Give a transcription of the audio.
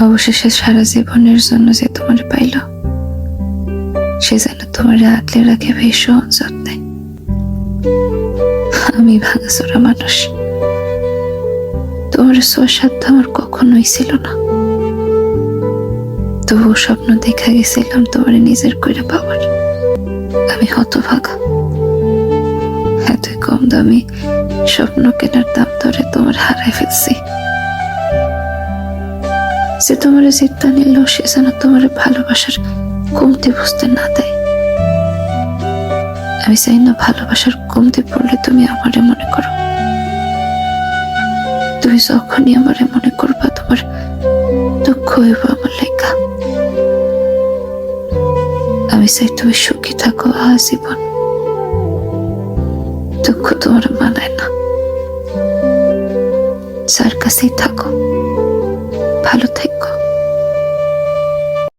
অবশেষে সারা জীবনের জন্য যে তোমার পাইল, সে যেন তোমার আগলে রাখে ভীষণ যত্নে। আমি ভাঙাচোরা মানুষ। তোমার সাধ্য আমার কখনোই ছিল না। তবু স্বপ্ন দেখা গেছিলাম তোমার নিজের কইরা পাওয়ার। আমি হতভাগা। এত কম দামি স্বপ্ন কেনার দাম ধরে তোমার হারাই ফেলছি। যে তোমার চিন্তা নিল, সে যেন তোমার ভালোবাসার কমতি বুঝতে না দেয়। আমি চাই না ভালোবাসার কমতি পড়লে তুমি আমারে মনে করো। তুমি যখনই আমারে মনে করবা, তোমার দুঃখ হইব আমার লেখা আমি চাই তুমি সুখী থাকো আজীবন। দুঃখ তোমার মানায় না। যার কাছেই থাকো। ভালো থেকো।